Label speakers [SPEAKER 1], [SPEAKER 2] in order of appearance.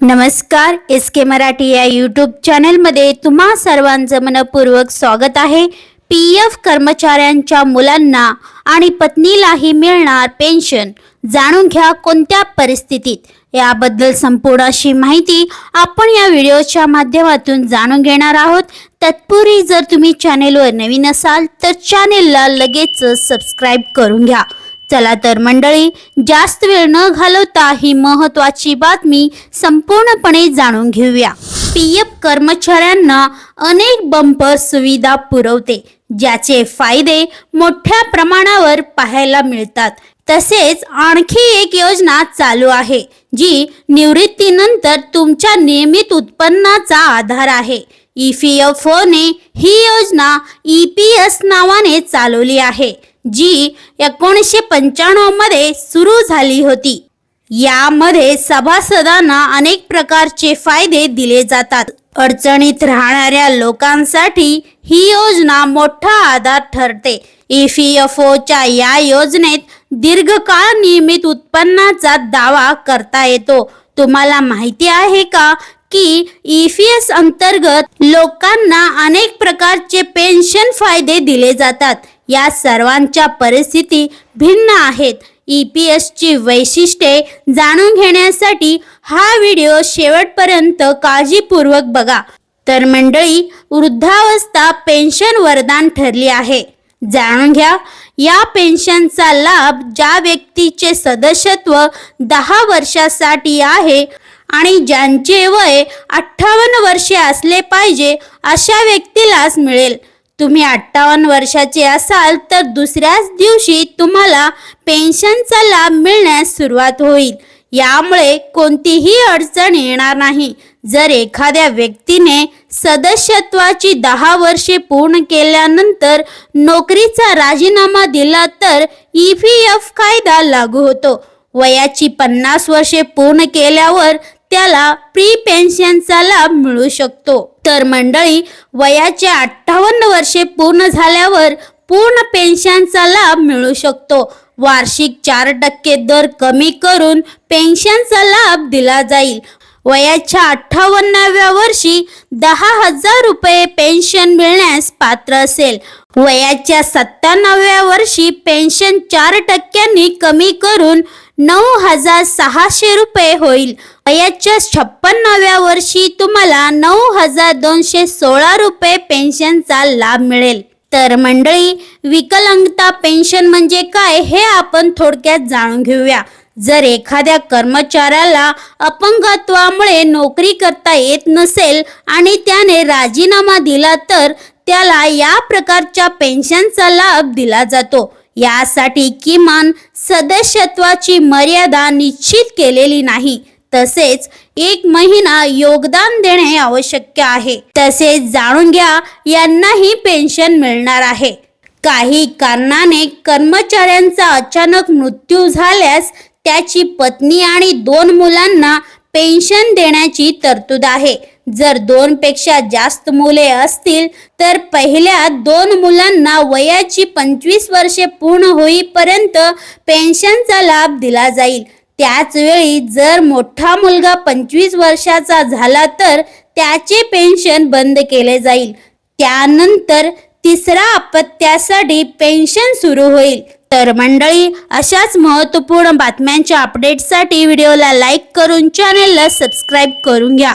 [SPEAKER 1] नमस्कार एस के मराठी या यूट्यूब चॅनलमध्ये तुम्हा सर्वांचं मनपूर्वक स्वागत आहे. पी एफ कर्मचाऱ्यांच्या मुलांना आणि पत्नीलाही मिळणार पेन्शन जाणून घ्या कोणत्या परिस्थितीत. याबद्दल संपूर्ण अशी माहिती आपण या व्हिडिओच्या माध्यमातून जाणून घेणार आहोत. तत्पूर्वी जर तुम्ही चॅनेलवर नवीन असाल तर चॅनेलला लगेच सबस्क्राईब करून घ्या. चला तर मंडळी जास्त वेळ न घालवता ही महत्वाची बातमी संपूर्णपणे जाणून घेऊया. पी एफ कर्मचाऱ्यांना अनेक बंपर सुविधा पुरवते ज्याचे फायदे मोठ्या प्रमाणावर पाहायला मिळतात. तसेच आणखी एक योजना चालू आहे जी निवृत्तीनंतर तुमच्या नियमित उत्पन्नाचा आधार आहे. ई पी एफ ओने ही योजना ई पी एस नावाने चालवली आहे. जी एकोणीसशे पंच्याण्णवमध्ये सुरू झाली होती. यामध्ये सभासदांना अनेक प्रकारचे फायदे दिले जातात. अडचणीत राहणाऱ्या लोकांसाठी ही योजना मोठा आधार ठरते. ई पी एफ ओच्या या योजनेत दीर्घकाळ नियमित उत्पन्नाचा दावा करता येतो. तुम्हाला माहिती आहे का की ई पी एस अंतर्गत लोकांना अनेक प्रकारचे पेन्शन फायदे दिले जातात. या सर्वांच्या परिस्थिती भिन्न आहेत. ई पी एसची वैशिष्ट्ये जाणून घेण्यासाठी हा व्हिडिओ शेवटपर्यंत काळजीपूर्वक बघा. तर मंडळी वृद्धावस्था पेन्शन वरदान ठरली आहे. जाणून घ्या या पेन्शनचा लाभ ज्या व्यक्तीचे सदस्यत्व दहा वर्षासाठी आहे आणि ज्यांचे वय अठ्ठावन्न वर्षे असले पाहिजे अशा व्यक्तीलाच मिळेल. तुम्ही अठ्ठावन्न वर्षाचे असाल तर दुसऱ्याच दिवशी तुम्हाला पेन्शनचा लाभ मिळण्यास सुरुवात होईल. यामुळे कोणतीही अडचण येणार नाही. जर एखाद्या व्यक्तीने सदस्यत्वाची दहा वर्षे पूर्ण केल्यानंतर नोकरीचा राजीनामा दिला तर ई पी एफ कायदा लागू होतो. वयाची पन्नास वर्षे पूर्ण केल्यावर त्याला प्री पेन्शनचा लाभ मिळू शकतो. तर मंडळी वयाचे अठ्ठावन्न वर्षे पूर्ण झाल्यावर पूर्ण पेन्शनचा लाभ मिळू शकतो. वार्षिक चार टक्के दर कमी करून पेन्शनचा लाभ दिला जाईल. वयाच्या अठ्ठावन्नाव्या वर्षी दहा हजार रुपये पेन्शन मिळण्यास पात्र असेल. वयाच्या सत्त्याण्णव्या वर्षी पेन्शन चार टक्क्यांनी कमी करून नऊ हजार सहाशे रुपये होईल. वयाच्या छप्पन्नाव्या वर्षी तुम्हाला नऊ हजार दोनशे सोळा रुपये पेन्शनचा लाभ मिळेल. तर मंडळी विकलांगता पेन्शन म्हणजे काय हे आपण थोडक्यात जाणून घेऊया. जर एखाद्या कर्मचाऱ्याला अपंगत्वामुळे नोकरी करता येत नसेल आणि त्याने राजीनामा दिला तर त्याला या प्रकारच्या पेन्शनचा लाभ दिला जातो. यासाठी किमान सदस्यत्वाची मर्यादा निश्चित केलेली नाही. तसेच एक महिना योगदान देणे आवश्यक आहे. तसेच जाणून घ्या यांनाही पेन्शन मिळणार आहे. काही कारणाने कर्मचाऱ्यांचा अचानक मृत्यू झाल्यास त्याची पत्नी आणि दोन मुलांना पेन्शन देण्याची तरतूद आहे. जर दोन पेक्षा जास्त मुले असतील तर पहिल्या दोन मुलांना वयाची पंचवीस वर्षे पूर्ण होईपर्यंत पेन्शनचा लाभ दिला जाईल. त्याच वेळी जर मोठा मुलगा पंचवीस वर्षाचा झाला तर त्याचे पेन्शन बंद केले जाईल. त्यानंतर तिसरा अपत्यासाठी पेन्शन सुरू होईल. तर मंडळी अशाच महत्त्वपूर्ण बातम्यांच्या अपडेटसाठी व्हिडिओला लाईक करून चॅनेलला सबस्क्राईब करून घ्या.